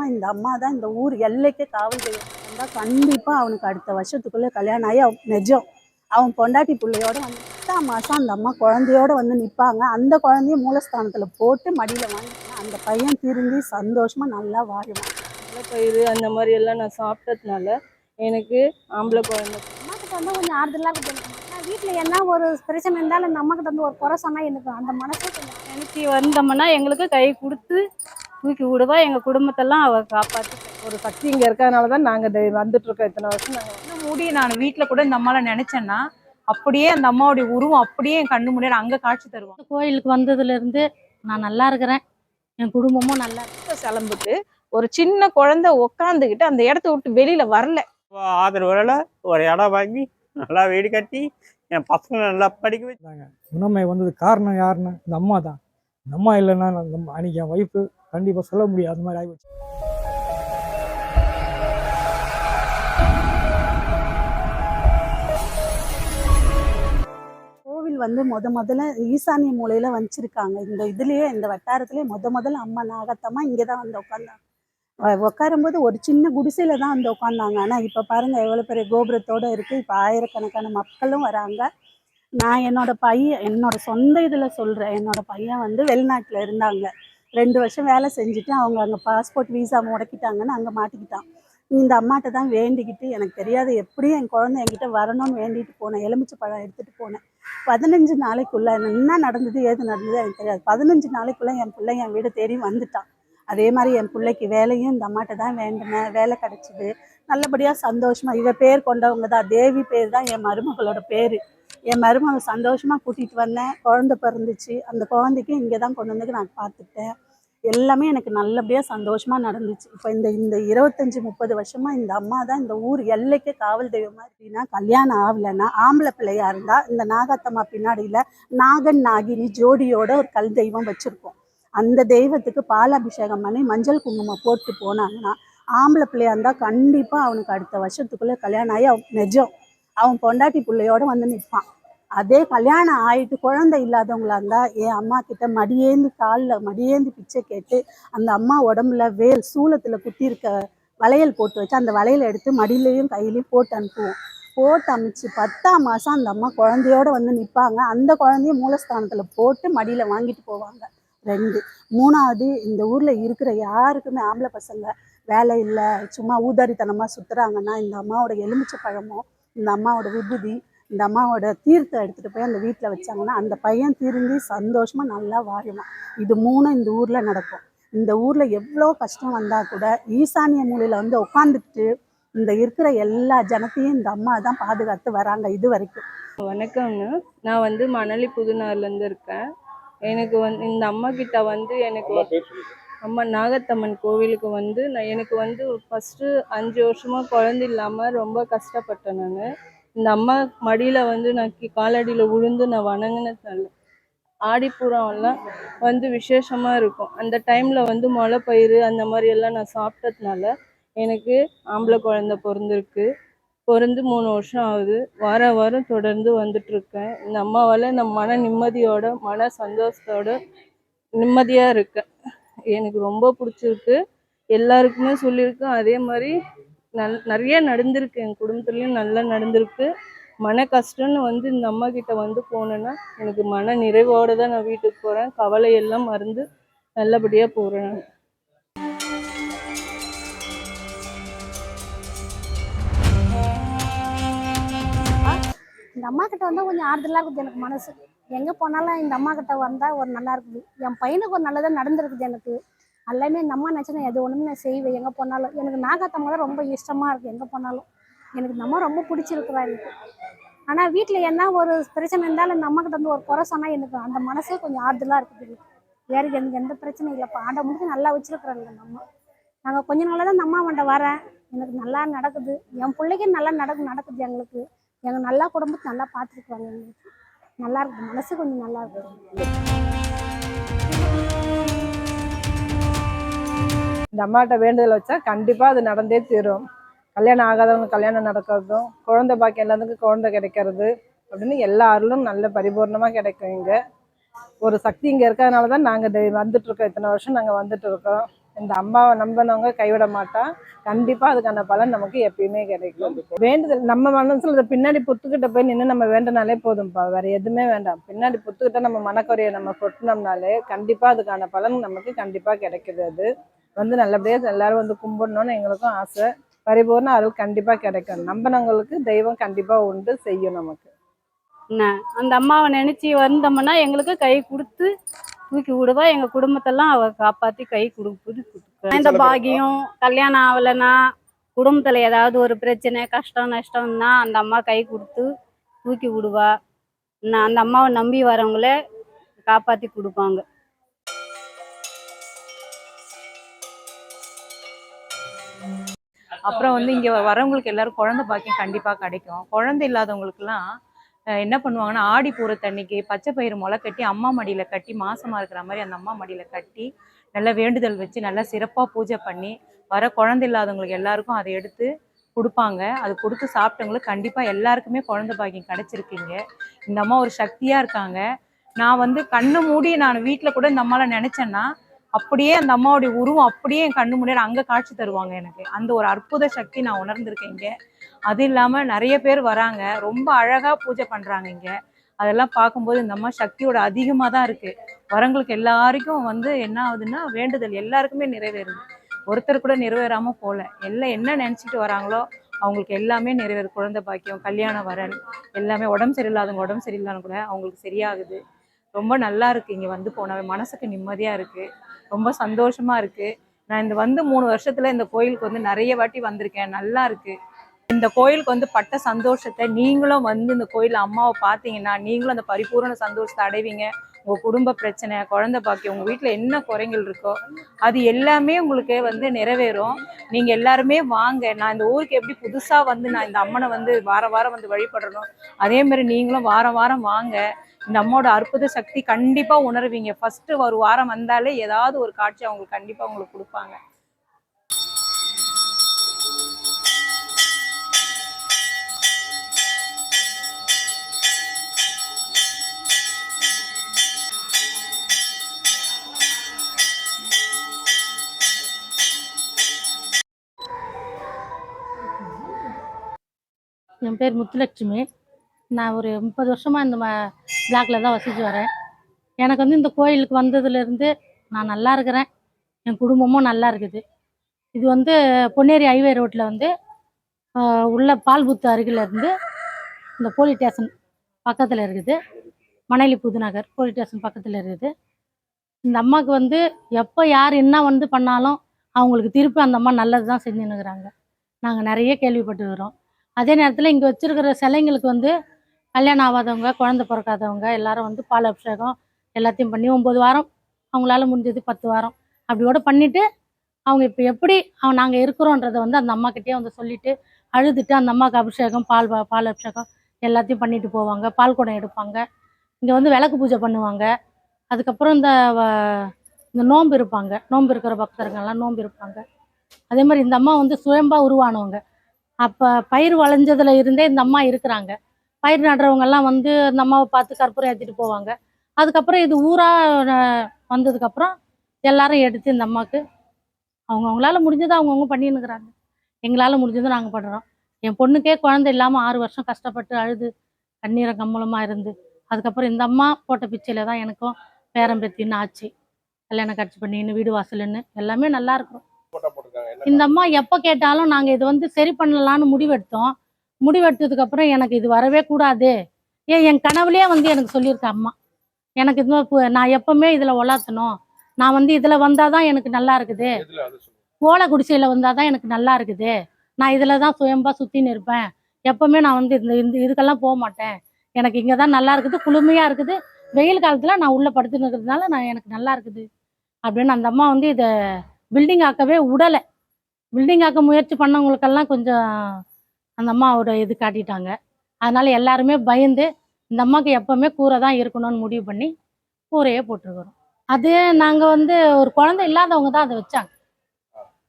வருஷமா இந்த அம்மா தான் இந்த ஊர் எல்லைக்கே காவல் தெய்வம் வந்தா கண்டிப்பா அவனுக்கு அடுத்த வருஷத்துக்குள்ள கல்யாணம் ஆகி அவன் நிஜம். அவன் பொண்டாட்டி பிள்ளையோட வந்து எட்டாம் மாசம் அந்த அம்மா குழந்தையோட வந்து நிப்பாங்க. அந்த குழந்தைய மூலஸ்தானத்துல போட்டு மடியில வாங்கி அந்த பையன் திரும்பி சந்தோஷமா நல்லா வாழுவான். பயிறு அந்த மாதிரி எல்லாம் நான் சாப்பிட்டதுனால எனக்கு ஆம்பளை குழந்தை. அம்மாக்கிட்ட வந்து கொஞ்சம் ஆறுதலாக இருக்குது நான் வீட்டில் என்ன ஒரு பிரச்சனை இருந்தாலும் இந்த அம்மாக்கிட்ட வந்து ஒரு குறை சொன்னால் எனக்கு அந்த மனசே கொஞ்சம் நினைச்சி வந்தோம்னா எங்களுக்கு கை கொடுத்து தூக்கி விடுவா. எங்கள் குடும்பத்தெல்லாம் அவ காப்பாற்றி ஒரு சக்தி இங்கே இருக்கிறதுனால தான் நாங்கள் வந்துட்டு இருக்கோம் இத்தனை வருஷம். நாங்கள் இன்னும் மூடி நான் வீட்ல கூட இந்த அம்மாவை நினைச்சேன்னா அப்படியே அந்த அம்மாவுடைய உருவம் அப்படியே என் கண்ணு முன்னாடி அங்க காட்சி தருவாங்க கோயிலுக்கு வந்ததுலேருந்து நான் நல்லா இருக்கிறேன். என் குடும்பமும் நல்லா இருக்கு. சிலம்புக்கு ஒரு சின்ன குழந்தை உக்காந்துக்கிட்டு அந்த இடத்த விட்டு வெளியில வரல. ஆதரவுல ஒரு இடம் வாங்கி நல்லா வீடு கட்டி என் பசங்க நல்லா படிக்க வச்சு குணமை வந்தது காரணம் யாருன்னு? இந்த அம்மா தான் இந்த அம்மா இல்லைன்னா நான் இந்த அம்மா- அன்னைக்கு என் ஒய்ஃபு கண்டிப்பாக சொல்ல முடியாது. அந்த மாதிரி ஆகிப்போச்சு கோவில் வந்து முத முதல்ல ஈசானிய மூலையில வச்சிருக்காங்க. இந்த இதுலயே இந்த வட்டாரத்திலே முத முதல்ல அம்மா நாகத்தம்மா இங்கே தான் வந்து உட்காந்தாங்க உட்காரும்போது ஒரு சின்ன குடிசையில தான் வந்து உட்காந்தாங்க ஆனா இப்ப பாருங்க எவ்வளவு பெரிய கோபுரத்தோட இருக்கு. இப்ப ஆயிரக்கணக்கான மக்களும் வராங்க. நான் என்னோட பையன் என்னோட சொந்த இதில் சொல்கிறேன் என்னோட பையன் வந்து வெளிநாட்டில் இருந்தாங்க. ரெண்டு வருஷம் வேலை செஞ்சுட்டு அவங்க அங்கே பாஸ்போர்ட் வீசா முடக்கிட்டாங்கன்னு அங்கே மாட்டிக்கிட்டான். இந்த அம்மாட்ட தான் வேண்டிக்கிட்டு எனக்கு தெரியாது எப்படியும் என் குழந்தை என்கிட்ட வரணும்னு வேண்டிட்டு போனேன். எலுமிச்சை பழம் எடுத்துகிட்டு போனேன். பதினஞ்சு நாளைக்குள்ளே என்ன நடந்தது ஏது நடந்தது எனக்கு தெரியாது. பதினஞ்சு நாளைக்குள்ளே என் பிள்ளை என் வீடு தேடி வந்துட்டான். அதே மாதிரி என் பிள்ளைக்கு வேலையும் இந்த அம்மாட்ட தான் வேண்டினேன். வேலை கிடச்சிது. நல்லபடியாக சந்தோஷமாக இவ பேர் கொண்டவங்க தான். தேவி பேர் தான் என் மருமகளோட பேர். என் மருமக சந்தோஷமாக கூட்டிகிட்டு வந்தேன். குழந்த பிறந்துச்சு. அந்த குழந்தைக்கு இங்கே தான் கொண்டு வந்து நான் பார்த்துட்டேன் எல்லாமே எனக்கு நல்லபடியாக சந்தோஷமாக நடந்துச்சு. இப்போ இந்த இந்த இருபத்தஞ்சி முப்பது வருஷமாக இந்த அம்மா தான் இந்த ஊர் எல்லைக்கே காவல் தெய்வமாக அப்படின்னா கல்யாணம் ஆகலைன்னா ஆம்பளை பிள்ளையாக இருந்தால் இந்த நாகாத்தம்மா பின்னாடியில் நாகன் நாகினி ஜோடியோட ஒரு கல் தெய்வம் வச்சுருக்கோம். அந்த தெய்வத்துக்கு பாலாபிஷேகம் பண்ணி மஞ்சள் குங்குமம் போட்டு போனாங்கன்னா ஆம்பளை பிள்ளையாக இருந்தால் கண்டிப்பாக அவனுக்கு அடுத்த வருஷத்துக்குள்ளே கல்யாணம் ஆகி அவன் நிஜம். அவன் பொண்டாட்டி பிள்ளையோட வந்து நிற்பான் அதே கல்யாணம் ஆயிட்டு குழந்தை இல்லாதவங்களா இருந்தா என் அம்மா கிட்ட மடியேந்து காலில் மடியேந்து பிச்சை கேட்டு அந்த அம்மா உடம்புல வேல் சூலத்துல குத்தி இருக்க வளையல் போட்டு வச்சு அந்த வளையல் எடுத்து மடியிலையும் கையிலையும் போட்டு அனுப்புவோம். போட்டு அமைச்சு பத்தாம் மாசம் அந்த அம்மா குழந்தையோட வந்து நிற்பாங்க அந்த குழந்தைய மூலஸ்தானத்துல போட்டு மடியில வாங்கிட்டு போவாங்க. ரெண்டு. மூணாவது இந்த ஊர்ல இருக்கிற யாருக்குமே ஆம்பளை பசங்க வேலை இல்லை சும்மா ஊதாரித்தனமா சுத்துறாங்கன்னா இந்த அம்மாவோட எலுமிச்சை பழமோ இந்த அம்மாவோட விபூதி இந்த அம்மாவோட தீர்த்தம் எடுத்துட்டு போய் அந்த வீட்டில் வச்சாங்கன்னா அந்த பையன் திரும்பி சந்தோஷமா நல்லா வாழுவான். இது மூணும் இந்த ஊர்ல நடக்கும். இந்த ஊர்ல எவ்வளோ கஷ்டம் வந்தா கூட ஈசானிய மூலையில வந்து உட்காந்துட்டு இந்த இருக்கிற எல்லா ஜனத்தையும் இந்த அம்மா தான் பாதுகாத்து வராங்க இது வரைக்கும். வணக்கம்ங்க. நான் வந்து மணலி புதுநார்லேருந்து இருக்கேன். எனக்கு வந்து இந்த அம்மா கிட்ட வந்து எனக்கு அம்மா நாகத்தம்மன் கோவிலுக்கு வந்து நான் எனக்கு வந்து ஃபஸ்ட்டு அஞ்சு வருஷமாக குழந்தை இல்லாமல் ரொம்ப கஷ்டப்பட்டேன் நான். இந்த அம்மா மடியில் வந்து நான் காலடியில் விழுந்து நான் வணங்கினதுனால ஆடிப்புறம்லாம் வந்து விசேஷமாக இருக்கும். அந்த டைமில் வந்து முளைப்பயிறு அந்த மாதிரி எல்லாம் நான் சாப்பிட்டதுனால எனக்கு ஆம்பளை குழந்த பிறந்திருக்கு. பிறந்து மூணு வருஷம் ஆகுது. வார வாரம் தொடர்ந்து வந்துட்டுருக்கேன். இந்த அம்மாவால் நான் மன நிம்மதியோட மன சந்தோஷத்தோட நிம்மதியாக இருக்கேன். எனக்கு ரொம்ப பிடிச்சிருக்கு. எல்லாருக்குமே சொல்லியிருக்கேன் அதே மாதிரி நல் நிறைய நடந்திருக்கு. என் குடும்பத்துலேயும் நல்லா நடந்திருக்கு. மன கஷ்டம்னு வந்து இந்த அம்மா கிட்ட வந்து போனேன்னா எனக்கு மன நிறைவோடு தான் நான் வீட்டுக்கு போகிறேன் கவலையெல்லாம் மறந்து நல்லபடியாக போகிறேன் இந்த அம்மா கிட்ட வந்தால் கொஞ்சம் ஆறுதலாக இருக்குது எனக்கு மனசு. எங்கே போனாலும் இந்த அம்மா கிட்ட வந்தால் ஒரு நல்லா இருக்குது. என் பையனுக்கு ஒரு நல்லதாக நடந்திருக்குது எனக்கு. எல்லாமே இந்த அம்மா நினச்சா எது ஒன்றுமே நான் செய்வேன் எங்கே போனாலும் எனக்கு நாகாத்தம்மா தான் ரொம்ப இஷ்டமாக இருக்குது எங்கே போனாலும். எனக்கு இந்த அம்மா ரொம்ப பிடிச்சிருக்குறா எனக்கு. ஆனால் வீட்டில் என்ன ஒரு பிரச்சனை இருந்தாலும் இந்த அம்மா கிட்ட வந்து ஒரு குறை சொன்னால் எனக்கு அந்த மனசே கொஞ்சம் ஆறுதலாக இருக்குது எனக்கு வேறு எனக்கு எந்த பிரச்சனையும் இல்லைப்பா ஆண்டை முடிச்சு நல்லா வச்சுருக்குறாங்க இந்த அம்மா. நாங்கள் கொஞ்ச நாளாக தான் இந்த அம்மா அவன்கிட்ட வரேன். எனக்கு நல்லா நடக்குது. என் பிள்ளைக்கு நல்லா நடக்கு நடக்குது எங்களுக்கு. எங்கள் நல்லா குடும்பத்தை நல்லா பார்த்துருக்குறாங்க எங்களுக்கு. நல்லா இருக்கும் மனசு கொஞ்சம் நல்லா இருக்கும் இந்த அம்மாட்ட வேண்டுதல் வச்சா கண்டிப்பாக அது நடந்தே தீரும். கல்யாணம் ஆகாதவங்க கல்யாணம் நடக்கிறதும் குழந்தை பாக்கி எல்லாத்துக்கும் குழந்தை கிடைக்கிறது அப்படின்னு எல்லா அருளும் நல்ல பரிபூர்ணமாக கிடைக்கும் இங்கே. ஒரு சக்தி இங்கே இருக்கிறதுனால தான் நாங்கள் வந்துட்டு இருக்கோம். இத்தனை வருஷம் நாங்கள் வந்துட்டு இருக்கோம். இந்த அம்மாவை நம்பினவங்க கைவிட மாட்டான் கண்டிப்பா அதுக்கான பலன் நமக்கு எப்பயுமே கிடைக்கும். வேண்டுதல் நம்ம மனசுல இந்த பின்னாடி புத்துக்கிட்ட போய் நின்று நம்ம வேண்டினாலே போதும்ப்பா வேற எதுவுமே வேண்டாம். பின்னாடி புத்துக்கிட்ட நம்ம மனக்குறையை நம்ம கொட்டினோம்னாலே கண்டிப்பா அதுக்கான பலன் நமக்கு கண்டிப்பா கிடைக்குது அது. வந்து நல்லபடியா எல்லாரும் வந்து கும்பிடணும்னு எங்களுக்கும் ஆசை. பரிபூர்ண அருள் கண்டிப்பா கிடைக்கும். நம்பினவங்களுக்கு தெய்வம் கண்டிப்பா உண்டு செய்யும் நமக்கு. என்ன? அந்த அம்மாவை நினைச்சு வந்தோம்னா எங்களுக்கு கை கொடுத்து தூக்கி விடுவா எங்க குடும்பத்தெல்லாம் அவ காப்பாத்தி கை கொடுக்குது இந்த பாக்கியம் கல்யாணம் ஆகலைன்னா குடும்பத்துல ஏதாவது ஒரு பிரச்சனை கஷ்டம் நஷ்டம்னா அந்த அம்மா கை கொடுத்து தூக்கி விடுவா. நான் அந்த அம்மாவை நம்பி வரவங்கள காப்பாத்தி கொடுப்பாங்க. அப்புறம் வந்து இங்க வரவங்களுக்கு எல்லாரும் குழந்தை பாக்கியம் கண்டிப்பா கிடைக்கும். குழந்தை இல்லாதவங்களுக்குலாம் என்ன பண்ணுவாங்கன்னா ஆடி பூரத்தன்னைக்கு பச்சை பயிறு முளை கட்டி அம்மா மடியில் கட்டி மாசமாக இருக்கிற மாதிரி அந்த அம்மா மடியில் கட்டி நல்லா வேண்டுதல் வச்சு நல்லா சிறப்பாக பூஜை பண்ணி வர குழந்தை இல்லாதவங்களுக்கு எல்லாருக்கும் அதை எடுத்து கொடுப்பாங்க. அது கொடுத்து சாப்பிட்டவங்களுக்கு கண்டிப்பாக எல்லாருக்குமே குழந்தை பாக்கியம் கிடச்சிருக்கீங்க. இந்த அம்மா ஒரு சக்தியாக இருக்காங்க. நான் வந்து கண்ணு மூடி நான் வீட்டில் கூட இந்த அம்மாவில் நினச்சேன்னா அப்படியே அந்த அம்மாவுடைய உருவம் அப்படியே என் கண்ணு முன்னாடி அங்கே காட்சி தருவாங்க எனக்கு. அந்த ஒரு அற்புத சக்தி நான் உணர்ந்திருக்கேன் இங்கே. அது இல்லாமல் நிறைய பேர் வராங்க. ரொம்ப அழகாக பூஜை பண்ணுறாங்க இங்கே. அதெல்லாம் பார்க்கும்போது இந்த அம்மா சக்தியோட அதிகமாக தான் இருக்குது வரவங்களுக்கு எல்லாருக்கும் வந்து என்ன ஆகுதுன்னா வேண்டுதல் எல்லாருக்குமே நிறைவேறுது. ஒருத்தர் கூட நிறைவேறாமல் போகல எல்லாம் என்ன நினச்சிட்டு வராங்களோ அவங்களுக்கு எல்லாமே நிறைவேறு குழந்தை பாக்கியம் கல்யாண வரன் எல்லாமே உடம்பு சரியில்லாதவங்க உடம்பு சரியில்லாத கூட அவங்களுக்கு சரியாகுது. ரொம்ப நல்லா இருக்குது இங்கே வந்து போனாவே மனசுக்கு நிம்மதியாக இருக்குது ரொம்ப சந்தோஷமாக இருக்குது நான் இந்த வந்து மூணு வருஷத்தில் இந்த கோயிலுக்கு வந்து நிறைய வாட்டி வந்திருக்கேன். நல்லா இருக்குது இந்த கோயிலுக்கு வந்து பட்ட சந்தோஷத்தை நீங்களும் வந்து இந்த கோயில் அம்மாவை பார்த்தீங்கன்னா நீங்களும் அந்த பரிபூரண சந்தோஷத்தை அடைவீங்க. உங்க குடும்ப பிரச்சனை குழந்தை பாக்கியம் உங்க வீட்டில் என்ன குறைகள் இருக்கோ அது எல்லாமே உங்களுக்கு வந்து நிறைவேறும். நீங்க எல்லாருமே வாங்க. நான் இந்த ஊருக்கு எப்படி புதுசா வந்து நான் இந்த அம்மனை வந்து வாரம் வாரம் வந்து வழிபடணும். அதே மாதிரி நீங்களும் வாரம் வாரம் வாங்க. இந்த அம்மாவோட அற்புத சக்தி கண்டிப்பா உணர்வீங்க. ஃபர்ஸ்ட் ஒரு வாரம் வந்தாலே ஏதாவது ஒரு காட்சி அவங்களுக்கு கண்டிப்பா உங்களுக்கு கொடுப்பாங்க. என் பேர் முத்துலட்சுமி. நான் ஒரு முப்பது வருஷமாக இந்த பிளாக்ல தான் வசித்து வரேன். எனக்கு வந்து இந்த கோயிலுக்கு வந்ததுலேருந்து நான் நல்லா இருக்கிறேன். என் குடும்பமும் நல்லா இருக்குது. இது வந்து பொன்னேரி ஹைவே ரோட்டில் வந்து உள்ள பால்புத்து அருகில் இருந்து இந்த போலீஸ் ஸ்டேஷன் பக்கத்தில் இருக்குது. மணலி புதுநகர் போலீஸ் ஸ்டேஷன் பக்கத்தில் இருக்குது. இந்த அம்மாவுக்கு வந்து எப்போ யார் என்ன வந்து பண்ணாலும் அவங்களுக்கு திருப்பி அந்த அம்மா நல்லது தான் செஞ்சுன்னுக்குறாங்க நாங்கள் நிறைய கேள்விப்பட்டு வரோம் நேரத்தில் இங்கே வச்சிருக்கிற சிலைங்களுக்கு வந்து கல்யாணம் ஆகாதவங்க குழந்தை பிறக்காதவங்க எல்லாரும் வந்து பால் அபிஷேகம் எல்லாத்தையும் பண்ணி ஒம்பது வாரம் அவங்களால முடிஞ்சது பத்து வாரம் அப்படி கூட பண்ணிட்டு அவங்க இப்போ எப்படி அவங்க நாங்கள் இருக்கிறோன்றதை வந்து அந்த அம்மாக்கிட்டே வந்து சொல்லிட்டு அழுதுட்டு அந்த அம்மாவுக்கு அபிஷேகம் பால் பா- பால் அபிஷேகம் எல்லாத்தையும் பண்ணிட்டு போவாங்க. பால் குடம் எடுப்பாங்க. இங்கே வந்து விளக்கு பூஜை பண்ணுவாங்க. அதுக்கப்புறம் இந்த வ- இந்த நோன்பு இருப்பாங்க. நோன்பு இருக்கிற பக்தர்கள்லாம் நோன்பு இருப்பாங்க. அதே மாதிரி இந்த அம்மா வந்து சுயம்பாக உருவானவங்க. அப்போ பயிர் வளைஞ்சதுல இருந்தே இந்த அம்மா இருக்கிறாங்க. பயிர் நடுறவங்கெல்லாம் வந்து இந்த அம்மாவை பார்த்து கற்பூரம் ஏற்றிட்டு போவாங்க. அதுக்கப்புறம் இது ஊராக வந்ததுக்கப்புறம் எல்லாரும் எடுத்து இந்த அம்மாவுக்கு அவங்க அவங்களால முடிஞ்சதை அவங்கவுங்க பண்ணின்னுக்குறாங்க. எங்களால் முடிஞ்சதை நாங்கள் பண்ணுறோம் என் பொண்ணுக்கே குழந்தை இல்லாமல் ஆறு வருஷம் கஷ்டப்பட்டு அழுது கண்ணீரை கம்மலமாக இருந்து அதுக்கப்புறம் இந்த அம்மா போட்ட பிச்சையில் தான் எனக்கும் பேரம்பேத்தின்னு ஆச்சு. கல்யாணம் கட்சி பண்ணின்னு வீடு வாசலுன்னு எல்லாமே நல்லா இருக்கும் இந்த அம்மா எப்போ கேட்டாலும் நாங்கள் இது வந்து சரி பண்ணலான்னு முடிவெடுத்தோம். முடிவெடுத்ததுக்கு அப்புறம் எனக்கு இது வரவே கூடாது. ஏன் என் கனவுலயே வந்து எனக்கு சொல்லியிருக்க அம்மா. எனக்கு இது நான் எப்பவுமே இதில் ஒலாத்தணும் நான் வந்து இதில் வந்தால் தான் எனக்கு நல்லா இருக்குது. ஓலை குடிசையில் வந்தால் தான் எனக்கு நல்லா இருக்குது. நான் இதில் தான் சுயம்பா சுற்றின்னு இருப்பேன். எப்பவுமே நான் வந்து இந்த இந்த இதுக்கெல்லாம் போக மாட்டேன். எனக்கு இங்கே தான் நல்லா இருக்குது குளுமையாக இருக்குது. வெயில் காலத்தில் நான் உள்ளே படுத்துன்னு இருக்கிறதுனால நான் எனக்கு நல்லா இருக்குது. அப்படின்னு அந்த அம்மா வந்து இதை பில்டிங் ஆக்கவே விடலை பில்டிங் ஆக்க முயற்சி பண்ணவங்களுக்கெல்லாம் கொஞ்சம் அந்த அம்மாவோட இது காட்டிட்டாங்க. அதனால எல்லாருமே பயந்து இந்த அம்மாவுக்கு எப்பவுமே கூரை தான் இருக்கணும்னு முடிவு பண்ணி கூரையே போட்டிருக்கிறோம். அது நாங்கள் வந்து ஒரு குழந்தை இல்லாதவங்க தான் அதை வச்சாங்க.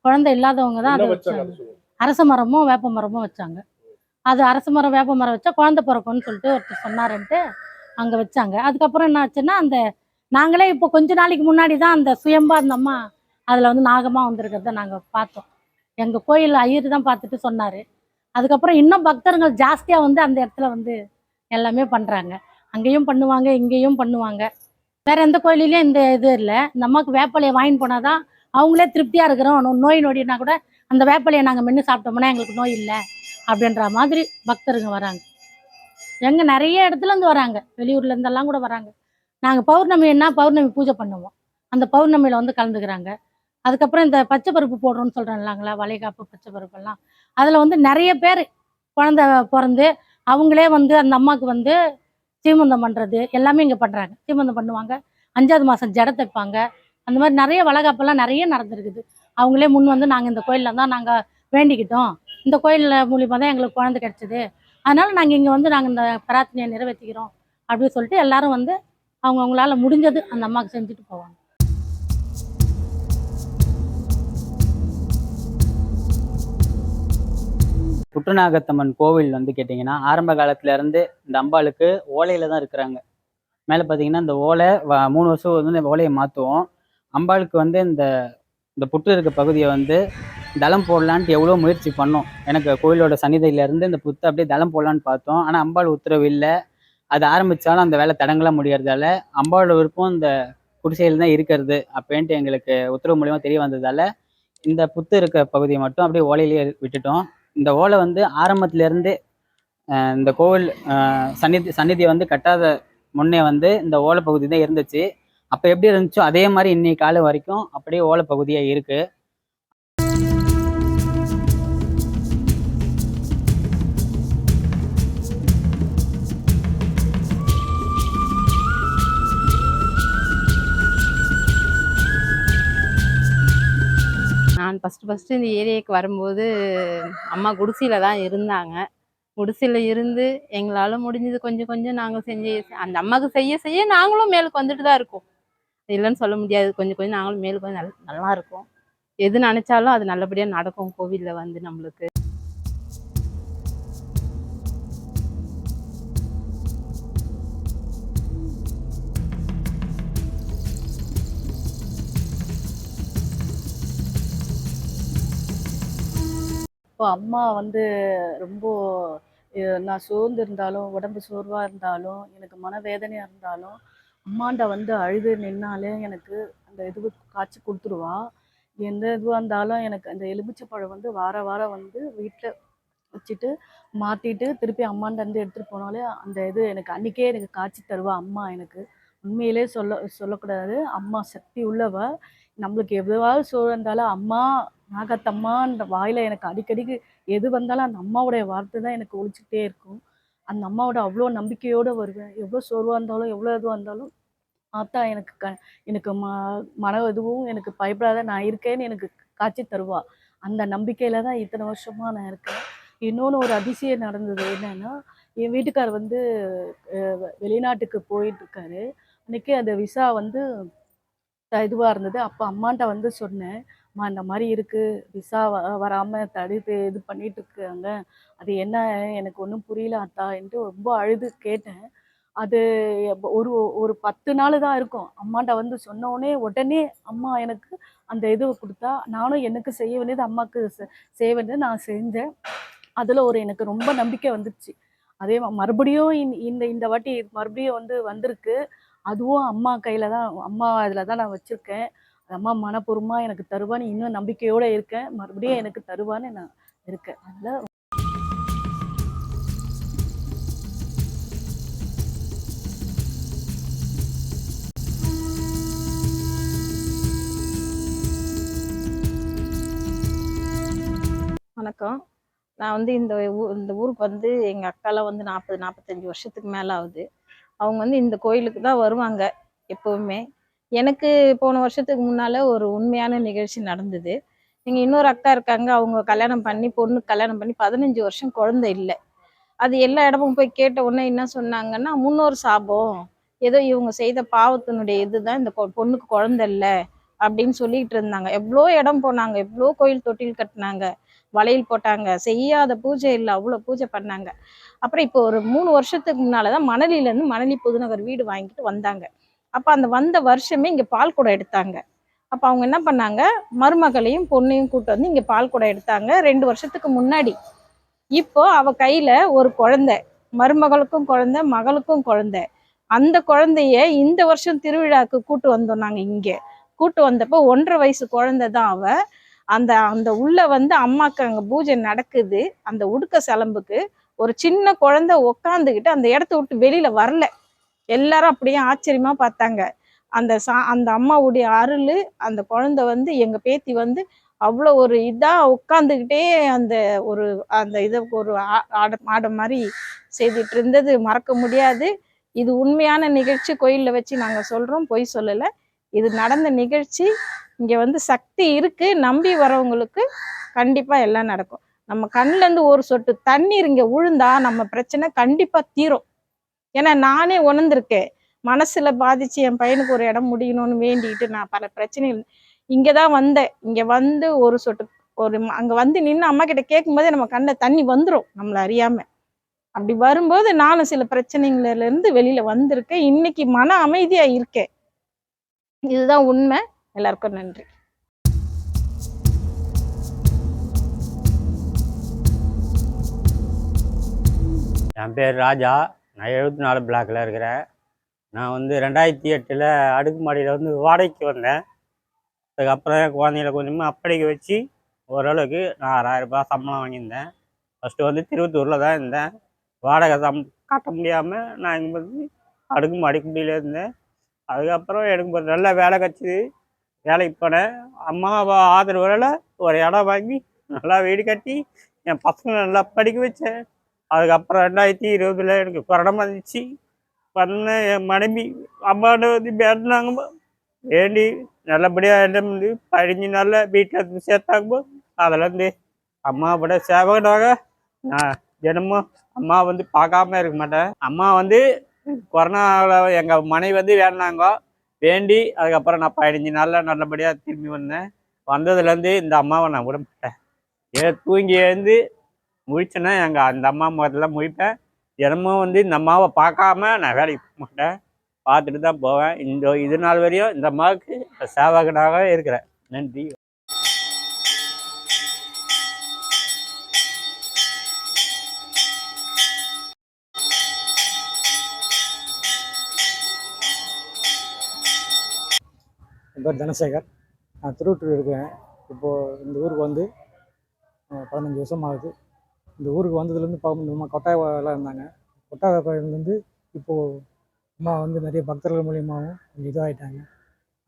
குழந்தை இல்லாதவங்க தான் அதை வச்சாங்க அரச மரமும் வேப்ப மரமும் வச்சாங்க. அது அரச மரம் வேப்ப மரம் வச்சா குழந்தை பிறக்கும்னு சொல்லிட்டு ஒருத்தர் சொன்னாருன்ட்டு அங்கே வச்சாங்க. அதுக்கப்புறம் என்ன ஆச்சுன்னா அந்த நாங்களே இப்போ கொஞ்ச நாளைக்கு முன்னாடி தான் அந்த சுயம்பா அந்த அம்மா அதில் வந்து நாகமாக வந்திருக்கிறத நாங்கள் பார்த்தோம். எங்கள் கோயில் ஐயர் தான் பார்த்துட்டு சொன்னார். அதுக்கப்புறம் இன்னும் பக்தர்கள் ஜாஸ்தியாக வந்து அந்த இடத்துல வந்து எல்லாமே பண்ணுறாங்க அங்கேயும் பண்ணுவாங்க இங்கேயும் பண்ணுவாங்க. வேற எந்த கோயிலையும் இந்த இது இல்லை. நம்மக்கு வேப்பலையை வாங்கிட்டு போனால் தான் அவங்களே திருப்தியாக இருக்கிறோம். நோய் நொடினா கூட அந்த வேப்பலையை நாங்கள் மென்று சாப்பிட்டோம்னா எங்களுக்கு நோய் இல்லை அப்படின்ற மாதிரி பக்தருங்க வராங்க. எங்கே நிறைய இடத்துலேருந்து வராங்க. வெளியூர்லேருந்தெல்லாம் கூட வராங்க. நாங்கள் பௌர்ணமி என்ன பௌர்ணமி பூஜை பண்ணுவோம். அந்த பௌர்ணமியில் வந்து கலந்துக்கிறாங்க. அதுக்கப்புறம் இந்த பச்சை பருப்பு போடுறோம்னு சொல்கிறேன்லாங்களா வளைகாப்பு பச்சை பருப்பெல்லாம் அதில் வந்து நிறைய பேர் குழந்த பிறந்து அவங்களே வந்து அந்த அம்மாவுக்கு வந்து சீமந்தம் பண்ணுறது எல்லாமே இங்கே பண்ணுறாங்க சீமந்தம் பண்ணுவாங்க. அஞ்சாவது மாதம் ஜட தைப்பாங்க. அந்த மாதிரி நிறைய வளகாப்பெல்லாம் நிறைய நடந்திருக்குது. அவங்களே முன் வந்து நாங்கள் இந்த கோயிலில் தான் நாங்கள் வேண்டிக்கிட்டோம். இந்த கோயிலில் மூலியமாக தான் எங்களுக்கு குழந்தை கிடச்சிது. அதனால் நாங்கள் இங்கே வந்து நாங்கள் இந்த பிரார்த்தனையை நிறைவேற்றிக்கிறோம் அப்படின்னு சொல்லிட்டு எல்லாரும் வந்து அவங்க அவங்களால முடிஞ்சது அந்த அம்மாவுக்கு செஞ்சுட்டு போவாங்க. புற்றுநாகத்தம்மன் கோவில் வந்து கேட்டிங்கன்னா ஆரம்ப காலத்துல இருந்து இந்த அம்பாளுக்கு ஓலையில தான் இருக்கிறாங்க. மேலே பார்த்தீங்கன்னா இந்த ஓலை வ- மூணு வருஷம் வந்து இந்த ஓலையை மாற்றுவோம் அம்பாளுக்கு வந்து இந்த இந்த புற்று இருக்க பகுதியை வந்து தளம் போடலான்ட்டு எவ்வளோ முயற்சி பண்ணோம். எனக்கு கோயிலோட சன்னிதியிலேருந்து இந்த புத்தை அப்படியே தளம் போடலான்னு பார்த்தோம். ஆனால் அம்பாள் உத்தரவு இல்லை. அது ஆரம்பித்தாலும் அந்த வேலை தடங்கலாம் முடியறதால அம்பாளோட விருப்பம் இந்த குடிசையில் தான் இருக்கிறது அப்படின்ட்டு எங்களுக்கு உத்தரவு மூலியமாக தெரிய வந்ததால இந்த புத்து இருக்க பகுதியை மட்டும் அப்படியே ஓலையிலேயே விட்டுட்டோம். இந்த ஓலை வந்து ஆரம்பத்துல இருந்தே இந்த கோவில் அஹ் சந்நிதி சந்நிதியை வந்து கட்டாத முன்னே வந்து இந்த ஓலை பகுதி தான் இருந்துச்சு. அப்போ எப்படி இருந்துச்சோ அதே மாதிரி இன்னைக்கு காலம் வரைக்கும் அப்படியே ஓலை பகுதியாக இருக்குது நான் ஃபஸ்ட்டு ஃபஸ்ட்டு இந்த ஏரியாவுக்கு வரும்போது அம்மா குடிசையில் தான் இருந்தாங்க. குடிசையில் இருந்து எங்களால் முடிஞ்சது கொஞ்சம் கொஞ்சம் நாங்கள் செஞ்சு அந்த அம்மாவுக்கு செய்ய செய்ய நாங்களும் மேலுக்கு வந்துட்டு தான் இருக்கோம். இல்லைன்னு சொல்ல முடியாது. கொஞ்சம் கொஞ்சம் நாங்களும் மேலுக்கு வந்து நல் நல்லா இருக்கோம். எது நினச்சாலும் அது நல்லபடியாக நடக்கும் கோவிலில் வந்து நம்மளுக்கு. இப்போ அம்மா வந்து ரொம்ப நான் சோர்ந்து இருந்தாலும் உடம்பு சோர்வாக இருந்தாலும் எனக்கு மனவேதனையாக இருந்தாலும் அம்மாண்ட வந்து அழுது நின்னாலே எனக்கு அந்த இது காய்ச்சி கொடுத்துருவா. எந்த இதுவாக இருந்தாலும் எனக்கு அந்த எலுமிச்சைப்பழம் வந்து வார வாரம் வந்து வீட்டில் வச்சுட்டு மாற்றிட்டு திருப்பி அம்மாண்ட இருந்து எடுத்துகிட்டு போனாலே அந்த இது எனக்கு அன்றைக்கே எனக்கு காய்ச்சி தருவா அம்மா எனக்கு. உண்மையிலே சொல்ல சொல்லக்கூடாது. அம்மா சக்தி உள்ளவ. நம்மளுக்கு எவ்வளவாவது சோழ இருந்தாலும் அம்மா நாகத்தம்மான்ற வாயில் எனக்கு அடிக்கடிக்கு எது வந்தாலும் அந்த அம்மாவுடைய வார்த்தை தான் எனக்கு ஒழிச்சிக்கிட்டே இருக்கும். அந்த அம்மாவோட அவ்வளோ நம்பிக்கையோடு வருவேன். எவ்வளோ சோர்வாக இருந்தாலும் எவ்வளோ இதுவாக இருந்தாலும் ஆத்தா எனக்கு க எனக்கு ம மன எதுவும் எனக்கு பயப்படாத நான் இருக்கேன்னு எனக்கு காட்சி தருவா. அந்த நம்பிக்கையில் தான் இத்தனை வருஷமாக நான் இருக்கேன். இன்னொன்று ஒரு அதிசயம் நடந்தது என்னென்னா என் வீட்டுக்கார் வந்து வெளிநாட்டுக்கு போயிட்டுருக்காரு. அன்றைக்கி அந்த விசா வந்து இதுவாக இருந்தது. அப்போ அம்மாண்ட வந்து சொன்னேன் அம்மா இந்த மாதிரி இருக்குது விசா வ வராமல் தடுத்து இது பண்ணிட்டு இருக்காங்க. அது என்ன? எனக்கு ஒன்றும் புரியல அத்தா என்று ரொம்ப அழுது கேட்டேன். அது ஒரு ஒரு பத்து நாள் தான் இருக்கும். அம்மாண்ட வந்து சொன்னோடனே உடனே அம்மா எனக்கு அந்த இது கொடுத்தா நானும் எனக்கு செய்ய வேண்டியது அம்மாவுக்கு செ- செய்ய வேண்டியது நான் செஞ்சேன். அதில் ஒரு எனக்கு ரொம்ப நம்பிக்கை வந்துடுச்சு அதே மறுபடியும் இந் இந்த இந்த வாட்டி மறுபடியும் வந்து வந்திருக்கு. அதுவும் அம்மா கையில் தான் அம்மா இதில் தான் நான் வச்சுருக்கேன். அம்மா மனப்பூர்வமாக எனக்கு தருவான்னு இன்னும் நம்பிக்கையோடு இருக்கேன். மறுபடியும் எனக்கு தருவான்னு நான் இருக்கேன். அதனால் வணக்கம். நான் வந்து இந்த ஊ இந்த ஊருக்கு வந்து எங்கள் அக்காலாம் வந்து நாற்பது நாற்பத்தஞ்சு வருஷத்துக்கு மேலே ஆகுது அவங்க வந்து இந்த கோயிலுக்கு தான் வருவாங்க எப்போவுமே. எனக்கு போன வருஷத்துக்கு முன்னால் ஒரு உண்மையான நிகழ்ச்சி நடந்தது. எங்கள் இன்னொரு அக்கா இருக்காங்க. அவங்க கல்யாணம் பண்ணி பொண்ணுக்கு கல்யாணம் பண்ணி பதினஞ்சு வருஷம் குழந்தை இல்லை. அது எல்லா இடமும் போய் கேட்ட உடனே என்ன சொன்னாங்கன்னா முன்னோர் சாபம். ஏதோ இவங்க செய்த பாவத்தினுடைய இதுதான். இந்த பொண்ணுக்கு குழந்தை இல்லை அப்படின்னு சொல்லிட்டு இருந்தாங்க. எவ்வளோ இடம் போனாங்க. எவ்வளோ கோயில் தொட்டில் கட்டினாங்க. வளையல் போட்டாங்க. செய்யாத பூஜை இல்லை. அவ்வளோ பூஜை பண்ணாங்க. அப்புறம் இப்போ ஒரு மூணு வருஷத்துக்கு முன்னால தான் மணலிலேருந்து மணலி புதுநகர் வீடு வாங்கிட்டு வந்தாங்க. அப்போ அந்த வந்த வருஷமே இங்கே பால் குடம் எடுத்தாங்க. அப்போ அவங்க என்ன பண்ணாங்க? மருமகளையும் பொண்ணையும் கூட்டு வந்து இங்கே பால் குடம் எடுத்தாங்க. ரெண்டு வருஷத்துக்கு முன்னாடி. இப்போ அவ கையில் ஒரு குழந்தை. மருமகளுக்கும் குழந்தை மகளுக்கும் குழந்தை. அந்த குழந்தைய இந்த வருஷம் திருவிழாவுக்கு கூட்டு வந்தோம் நாங்கள் இங்கே. கூட்டு வந்தப்போ ஒன்றரை வயசு குழந்தை தான் அவ. அந்த அந்த உள்ள வந்து அம்மாக்கு அங்கே பூஜை நடக்குது. அந்த உடுக்க சிலம்புக்கு ஒரு சின்ன குழந்தை உக்காந்துக்கிட்டு அந்த இடத்த விட்டு வெளியில வரல. எல்லாரும் அப்படியே ஆச்சரியமா பார்த்தாங்க. அந்த சா அந்த அம்மாவுடைய அருள் அந்த குழந்தை வந்து எங்க பேத்தி வந்து அவ்வளோ ஒரு இதாக உட்காந்துக்கிட்டே அந்த ஒரு அந்த இதை ஒரு ஆ- ஆட ஆட மாதிரி செய்துட்டு இருந்தது. மறக்க முடியாது. இது உண்மையான நிகழ்ச்சி. கோயிலில் வச்சு நாங்கள் சொல்கிறோம் பொய் சொல்லலை. இது நடந்த நிகழ்ச்சி. இங்கே வந்து சக்தி இருக்கு. நம்பி வரவங்களுக்கு கண்டிப்பாக எல்லாம் நடக்கும். நம்ம கண்ணிலேருந்து ஒரு சொட்டு தண்ணீர் இங்கே உழுந்தா நம்ம பிரச்சனை கண்டிப்பாக தீரும். ஏன்னா நானே உணர்ந்திருக்கேன். மனசுல பாதிச்சு என் பையனுக்கு ஒரு இடம் முடியணும்னு வேண்டிட்டு நான் பல பிரச்சனைகள் இங்கே தான் வந்தேன். இங்கே வந்து ஒரு சொட்டு ஒரு அங்கே வந்து நின்று அம்மா கிட்ட கேட்கும்போதே நம்ம கண்ணில் தண்ணி வந்துடும் நம்மளை அறியாம. அப்படி வரும்போது நானும் சில பிரச்சனைகளிலிருந்து வெளியில வந்திருக்கேன். இன்னைக்கு மன அமைதியா இருக்கேன். இதுதான் உண்மை. எல்லாருக்கும் நன்றி. என் பேர் ராஜா. நான் எழுபத்தி நாலு பிளாக்கில் இருக்கிறேன். நான் வந்து ரெண்டாயிரத்தி எட்டில் அடுக்குமாடியில் வந்து வாடகைக்கு வந்தேன். அதுக்கப்புறம் என் குழந்தைங்கள கொஞ்சமாக அப்படிக்கு வச்சு ஓரளவுக்கு நான் ஆறாயிரம் ரூபாய் சம்பளம் வாங்கியிருந்தேன். ஃபஸ்ட்டு வந்து திருவத்தூரில் தான் இருந்தேன். வாடகை சம் கட்ட முடியாமல் நான் இங்கே வந்து அடுக்குமாடி குடியில் இருந்தேன். அதுக்கப்புறம் எனக்கு ஒரு நல்ல வேலை கிடச்சிது. வேலைக்கு போனேன். அம்மா ஆதரவுல ஒரு இடம் வாங்கி நல்லா வீடு கட்டி என் பசங்களை நல்லா படிக்க வச்சேன். அதுக்கப்புறம் ரெண்டாயிரத்தி இருபதுல எனக்கு கொரோனா வந்துச்சு. வந்து என் மனைவி அம்மாட்ட வந்து பேசினாங்க. வேண்டி நல்லபடியாக இடம் வந்து பதினஞ்சு நாளில் வீட்டில் இருந்து சேர்த்தாங்க. அதுலேருந்து அம்மாவோட சேவகனாக. நான் தினமும் அம்மா வந்து பார்க்காம இருக்க மாட்டேன். அம்மா வந்து கொரோனாவில் எங்கள் மனைவி வந்து வேணாங்க வேண்டி அதுக்கப்புறம் நான் பதினஞ்சு நாளில் நல்லபடியாக திரும்பி வந்தேன். வந்ததுலேருந்து இந்த அம்மாவை நான் விட மாட்டேன். ஏ தூங்கி எழுந்து முழிச்சேன்னா எங்கள் அந்த அம்மா முதல்ல முழிப்பேன். தினமும் வந்து இந்த அம்மாவை பார்க்காம நான் வேலைக்கு போக மாட்டேன். பார்த்துட்டு தான் போவேன். இந்த இது நாள் வரையும் இந்த அம்மாவுக்கு சேவகனாக இருக்கிறேன். நன்றி. என் பேர் தனசேகர். நான் திருவட்டூர் இருக்கிறேன் இப்போது இந்த ஊருக்கு வந்து பதினஞ்சு வருஷம் ஆகுது இந்த ஊருக்கு வந்ததுலேருந்து பார்க்கும் இந்த அம்மா கொட்டாயெல்லாம் இருந்தாங்க. கொட்டாய கொட்டாயத்துலேருந்து இப்போது அம்மா வந்து நிறைய பக்தர்கள் மூலியமாகவும் கொஞ்சம் இதாகிட்டாங்க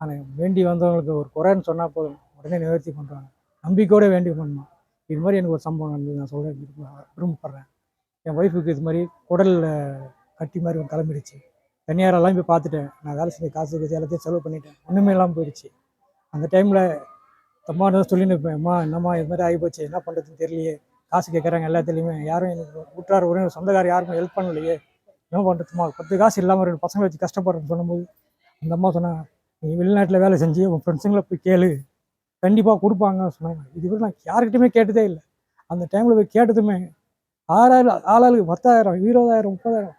ஆனால் வேண்டி வந்தவங்களுக்கு ஒரு குறைன்னு சொன்னால் போதும். உடனே நிவர்த்தி பண்ணுறாங்க நம்பிக்கையோடு வேண்டி பண்ணணும் இது மாதிரி எனக்கு ஒரு சம்பவம் நடந்தது. நான் சொல்ல விரும்பப்படுறேன் என் ஒய்ஃபுக்கு இது மாதிரி குடலில் கட்டி மாதிரி ஒன்று கிளம்பிடுச்சு. தனியாரெல்லாம் போய் பார்த்துட்டேன். நான் வேலை செஞ்ச காசு கீசு எல்லாத்தையும் செலவு பண்ணிட்டேன். ஒன்றுமே இல்லாமல் போயிடுச்சு. அந்த டைமில் அம்மா தான் சொல்லின்னு இருப்பேன். அம்மா என்னம்மா இது மாதிரி ஆகிப்போச்சு என்ன பண்ணுறதுன்னு தெரியலையே. காசு கேட்குறாங்க எல்லாத்துலேயுமே. யாரும் எனக்கு உற்றார் உறவு சொந்தக்காரர் யாருமே ஹெல்ப் பண்ணலையே. என்ன பண்ணுறதுமா பத்து காசு இல்லாமல் ரெண்டு பசங்களை வச்சு கஷ்டப்படுறேன்னு சொல்லும்போது அந்த அம்மா சொன்னாங்க நீ வெளிநாட்டில் வேலை செஞ்சு உன் ஃப்ரெண்ட்ஸுங்களை போய் கேளு. கண்டிப்பாக கொடுப்பாங்க சொன்னாங்க. இதுவரை நான் யாருக்கிட்டையுமே கேட்டதே இல்லை. அந்த டைமில் போய் கேட்டதுமே ஆறாயிரம் ஆளாளுக்கு பத்தாயிரம் இருபதாயிரம் முப்பதாயிரம்.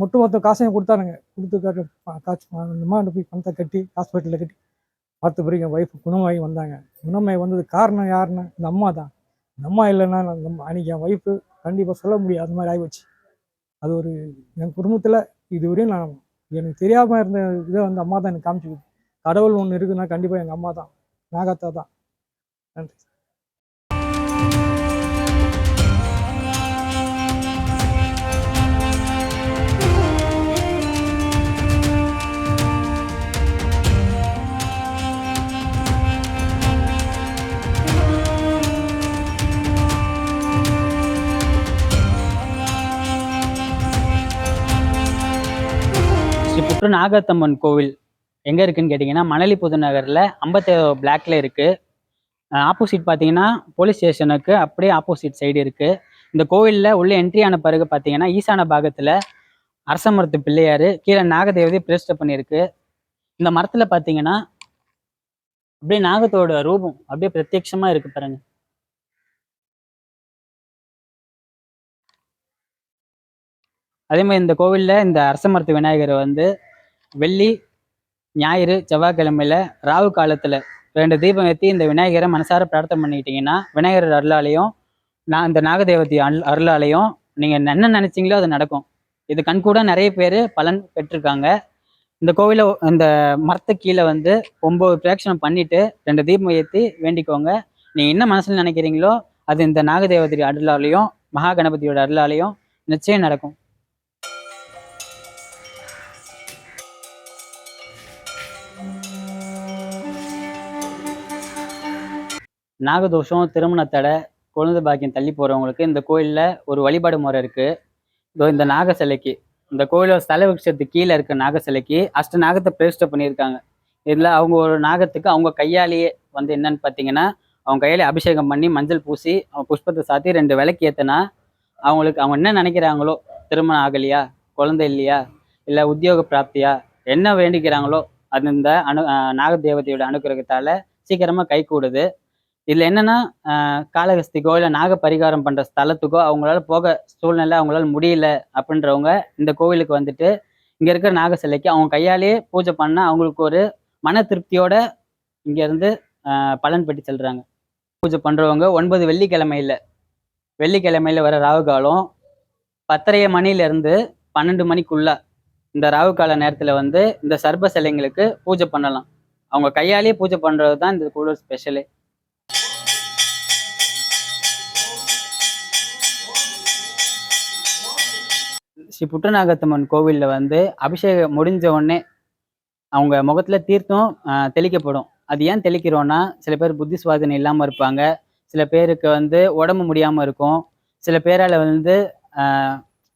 மொட்டு மொத்த காசையும் கொடுத்தானுங்க. கொடுத்து காட்டு காசு அந்த போய் பணத்தை கட்டி ஹாஸ்பிட்டலில் கட்டி பார்த்த பிறகு என் ஒய்ஃப் குணமாகி வந்தாங்க. குணமாகி வந்தது காரணம் யாருன்னா இந்த அம்மா தான் இந்த அம்மா இல்லைன்னா நம்ம அன்றைக்கி அன்னைக்கு என் ஒய்ஃபு கண்டிப்பாக சொல்ல முடியாது. அது மாதிரி ஆகிப்போச்சு அது ஒரு என் குடும்பத்தில் இதுவரையும் நான் எனக்கு தெரியாமல் இருந்த இதை வந்து அம்மா தான் எனக்கு காமிச்சு கடவுள் ஒன்று இருக்குன்னா கண்டிப்பாக எங்கள் அம்மா தான் நாகத்தா தான். நன்றி. அப்புறம் நாகத்தம்மன் கோவில் எங்கே இருக்குன்னு கேட்டிங்கன்னா மணலி புதுநகரில் ஐம்பத்தேழு பிளாக்ல இருக்குது ஆப்போசிட் பார்த்தீங்கன்னா போலீஸ் ஸ்டேஷனுக்கு அப்படியே ஆப்போசிட் சைடு இருக்குது இந்த கோவிலில் உள்ள என்ட்ரி ஆன பிறகு பார்த்தீங்கன்னா ஈசான பாகத்தில் அரச மரத்து பிள்ளையார் கீழே நாகதேவதை பிரதிஷ்டை பண்ணியிருக்கு. இந்த மரத்தில் பார்த்தீங்கன்னா அப்படியே நாகத்தோட ரூபம் அப்படியே பிரத்யட்சமாக இருக்கு பாருங்க. அதே மாதிரி இந்த கோவிலில் இந்த அரச மரத்து விநாயகர் வந்து வெள்ளி ஞாயிறு செவ்வாய்க்கிழமையில ராகு காலத்துல ரெண்டு தீபம் ஏற்றி இந்த விநாயகரை மனசார பிரார்த்தனை பண்ணிக்கிட்டீங்கன்னா விநாயகர் அருளாலையும் நான் இந்த நாகதேவதி அருள் அருளாலையும் நீங்கள் என்ன நினச்சிங்களோ அது நடக்கும். இது கண்கூட நிறைய பேர் பலன் பெற்றிருக்காங்க. இந்த கோவிலை இந்த மரத்து கீழே வந்து ஒம்பது பிரேட்சணம் பண்ணிட்டு ரெண்டு தீபம் ஏற்றி வேண்டிக்கோங்க. நீங்கள் என்ன மனசில் நினைக்கிறீங்களோ அது இந்த நாகதேவதி அருளாலையும் மகா கணபதியோட அருளாலையும் நிச்சயம் நடக்கும். நாகதோஷம் திருமண தடை குழந்தை பாக்கியம் தள்ளி போகிறவங்களுக்கு இந்த கோயிலில் ஒரு வழிபாடு முறை இருக்குது இதோ இந்த நாக சிலைக்கு இந்த கோயிலோட ஸ்தல விருட்சத்துக்கு கீழே இருக்க நாக சிலைக்கு அஷ்ட நாகத்தை பிரதிஷ்டை பண்ணியிருக்காங்க. இதில் அவங்க ஒரு நாகத்துக்கு அவங்க கையாலேயே வந்து என்னன்னு பார்த்தீங்கன்னா அவங்க கையாலே அபிஷேகம் பண்ணி மஞ்சள் பூசி அவங்க புஷ்பத்தை சாத்தி ரெண்டு விளக்கு ஏற்றினா அவங்களுக்கு அவங்க என்ன நினைக்கிறாங்களோ திருமணம் ஆகலையா குழந்தை இல்லையா இல்லை உத்தியோக பிராப்தியா என்ன வேண்டிக்கிறாங்களோ அது இந்த அணு நாகதேவதையோட அனுகிரகத்தால் சீக்கிரமாக கை கூடுது. இதில் என்னென்னா காலகஸ்திக்கோ இல்லை நாக பரிகாரம் பண்ணுற ஸ்தலத்துக்கோ அவங்களால போக சூழ்நிலை அவங்களால முடியல அப்படின்றவங்க இந்த கோவிலுக்கு வந்துட்டு இங்கே இருக்கிற நாக சிலைக்கு அவங்க கையாலேயே பூஜை பண்ணால் அவங்களுக்கு ஒரு மன திருப்தியோட இங்கேருந்து பலன் பெற்று செல்கிறாங்க பூஜை பண்ணுறவங்க ஒன்பது வெள்ளிக்கிழமையில் வெள்ளிக்கிழமையில் வர ராகு காலம் பத்தரை மணிலேருந்து பன்னெண்டு மணிக்குள்ள இந்த ராகு கால நேரத்தில் வந்து இந்த சர்ப சிலைங்களுக்கு பூஜை பண்ணலாம். அவங்க கையாலேயே பூஜை பண்ணுறது தான் இந்த கோவில் ஸ்பெஷலே. ஸ்ரீ புட்டநாகத்தம்மன் கோவிலில் வந்து அபிஷேகம் முடிஞ்ச உடனே அவங்க முகத்தில் தீர்த்தம் தெளிக்கப்படும். அது ஏன் தெளிக்கிறோன்னா சில பேர் புத்தி சுவாதனை இல்லாமல் இருப்பாங்க. சில பேருக்கு வந்து உடம்பு முடியாமல் இருக்கும். சில பேரால் வந்து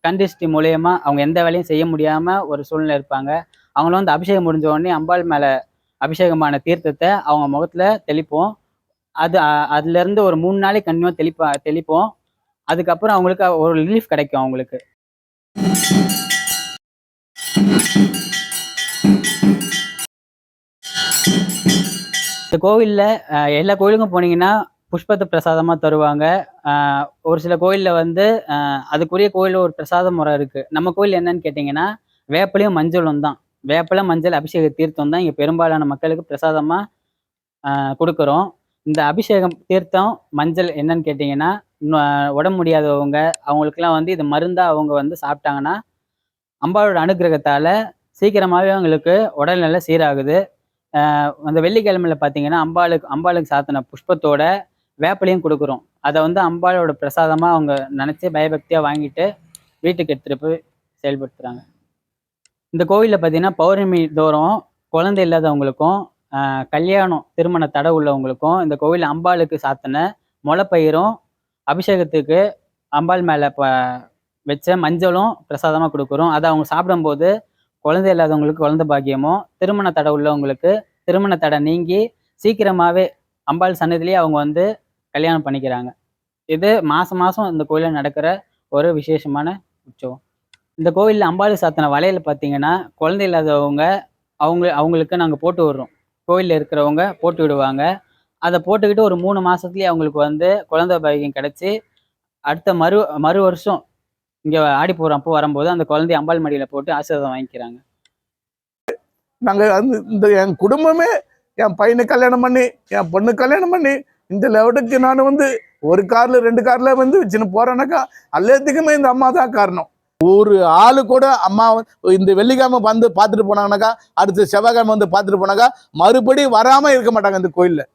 கண்டிஷ்டி மூலயமா அவங்க எந்த வேலையும் செய்ய முடியாமல் ஒரு சூழ்நிலை இருப்பாங்க. அவங்கள வந்து அபிஷேகம் முடிஞ்ச உடனே அம்பாள் மேலே அபிஷேகமான தீர்த்தத்தை அவங்க முகத்தில் தெளிப்போம். அது அதுலேருந்து ஒரு மூணு நாளைக்கு கண்டிப்பாக தெளிப்பா தெளிப்போம். அதுக்கப்புறம் அவங்களுக்கு ஒரு ரிலீஃப் கிடைக்கும் அவங்களுக்கு. இந்த கோவிலில் எல்லா கோயிலுக்கும் போனீங்கன்னா புஷ்பத்தை பிரசாதமாக தருவாங்க. ஒரு சில கோயிலில் வந்து அதுக்குரிய கோயிலில் ஒரு பிரசாத முறை இருக்குது நம்ம கோயில் என்னன்னு கேட்டிங்கன்னா வேப்பிலையும் மஞ்சளும் தான். வேப்பிலை மஞ்சள் அபிஷேக தீர்த்தம் தான் இங்கே பெரும்பாலான மக்களுக்கு பிரசாதமாக கொடுக்குறோம். இந்த அபிஷேகம் தீர்த்தம் மஞ்சள் என்னன்னு கேட்டிங்கன்னா உடம்பு முடியாதவங்க அவங்களுக்குலாம் வந்து இது மருந்தாக அவங்க வந்து சாப்பிட்டாங்கன்னா அம்பாளோட அனுக்கிரகத்தால் சீக்கிரமாகவே அவங்களுக்கு உடல்நிலை சீராகுது. அந்த வெள்ளிக்கிழமையில் பார்த்தீங்கன்னா அம்பாளுக்கு அம்பாளுக்கு சாத்தின புஷ்பத்தோட வேப்பிலையும் கொடுக்குறோம். அதை வந்து அம்பாளோட பிரசாதமாக அவங்க நினச்சி பயபக்தியாக வாங்கிட்டு வீட்டுக்கு எடுத்துகிட்டு போய் செயல்படுத்துகிறாங்க இந்த கோவிலில் பார்த்தீங்கன்னா பௌர்ணமி தோறும் குழந்தை இல்லாதவங்களுக்கும் கல்யாணம் திருமண தடை உள்ளவங்களுக்கும் இந்த கோவில் அம்பாளுக்கு சாத்தின முளைப்பயிரும் அபிஷேகத்துக்கு அம்பாள் மேலே ப வச்ச மஞ்சளும் பிரசாதமாக கொடுக்குறோம். அதை அவங்க சாப்பிடும்போது குழந்தை இல்லாதவங்களுக்கு குழந்தை பாக்கியமும் திருமண தடை உள்ளவங்களுக்கு திருமண தடை நீங்கி சீக்கிரமாகவே அம்பாள் சன்னதிலேயே அவங்க வந்து கல்யாணம் பண்ணிக்கிறாங்க. இது மாதம் மாதம் இந்த கோயிலில் நடக்கிற ஒரு விசேஷமான உற்சவம். இந்த கோவிலில் அம்பாள் சாத்தின வளையல் பார்த்தீங்கன்னா குழந்தை இல்லாதவங்க அவங்க அவங்களுக்கு நாங்கள் போட்டு விடுறோம். கோயிலில் இருக்கிறவங்க போட்டு விடுவாங்க. அதை போட்டுக்கிட்டு ஒரு மூணு மாதத்துலேயே அவங்களுக்கு வந்து குழந்தை பாக்கியம் கிடச்சி அடுத்த மறு மறு வருஷம் இங்கே ஆடி அப்போ வரும்போது அந்த குழந்தைய அம்பாள் மடியில் போட்டு ஆசீர்வாதம் வாங்கிக்கிறாங்க. நாங்க வந்து இந்த என் குடும்பமே என் பையனை கல்யாணம் பண்ணி என் பொண்ணு கல்யாணம் பண்ணி இந்த லெவலுக்கு நான் வந்து ஒரு கார்ல ரெண்டு கார்ல வந்து வச்சுன்னு போறேனாக்கா எல்லாத்துக்குமே இந்த அம்மா தான் காரணம். ஒரு ஆளு கூட அம்மா வந்து இந்த வெள்ளிக்கிழமை வந்து பார்த்துட்டு போனாங்கனாக்கா அடுத்த செவ்வாய்க்கிழமை வந்து பார்த்துட்டு போனாக்கா மறுபடியும் வராமல் இருக்க மாட்டாங்க இந்த கோயிலில்.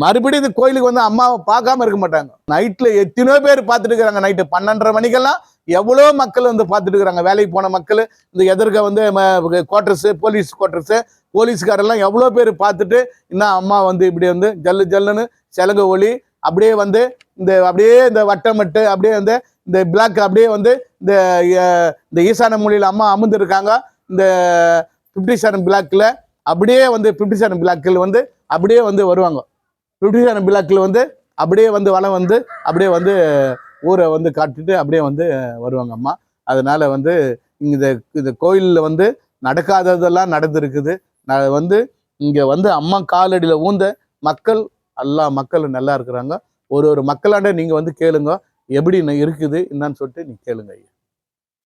மறுபடியும் இந்த கோயிலுக்கு வந்து அம்மாவை பார்க்காம இருக்க மாட்டாங்க. நைட்ல எத்தனையோ பேர் பார்த்துட்டு இருக்கிறாங்க. நைட்டு பன்னெண்டரை மணிக்கெல்லாம் எவ்வளோ மக்கள் வந்து பார்த்துட்டு இருக்கிறாங்க. வேலைக்கு போன மக்கள் இந்த எதிர்க்க வந்து குவார்டர்ஸு போலீஸ் குவார்டர்ஸு போலீஸ்காரெல்லாம் எவ்வளோ பேர் பார்த்துட்டு இன்னும் அம்மா வந்து இப்படி வந்து ஜல்லு ஜல்லுன்னு செலங்கு ஒளி அப்படியே வந்து இந்த அப்படியே இந்த வட்டமிட்டு அப்படியே வந்து இந்த பிளாக் அப்படியே வந்து இந்த இந்த ஈசான மொழியில் அம்மா அமர்ந்துருக்காங்க. இந்த ஃபிஃப்டி செவன் பிளாக்கில் அப்படியே வந்து ஃபிஃப்டி செவன் பிளாக்கில் வந்து அப்படியே வந்து வருவாங்க. ஃபிஃப்டி பிளாக்கில் வந்து அப்படியே வந்து வளம் வந்து அப்படியே வந்து ஊரை வந்து காட்டிட்டு அப்படியே வந்து வருவாங்க அம்மா. அதனால வந்து இந்த இந்த கோயிலில் வந்து நடக்காததெல்லாம் நடந்திருக்குது. நான் வந்து இங்கே வந்து அம்மா காலடியில் ஊந்த மக்கள் எல்லா மக்களும் நல்லா இருக்கிறாங்க. ஒரு ஒரு மக்களாண்ட நீங்கள் வந்து கேளுங்க. எப்படி இருக்குது என்னன்னு சொல்லிட்டு நீ கேளுங்க ஐயா.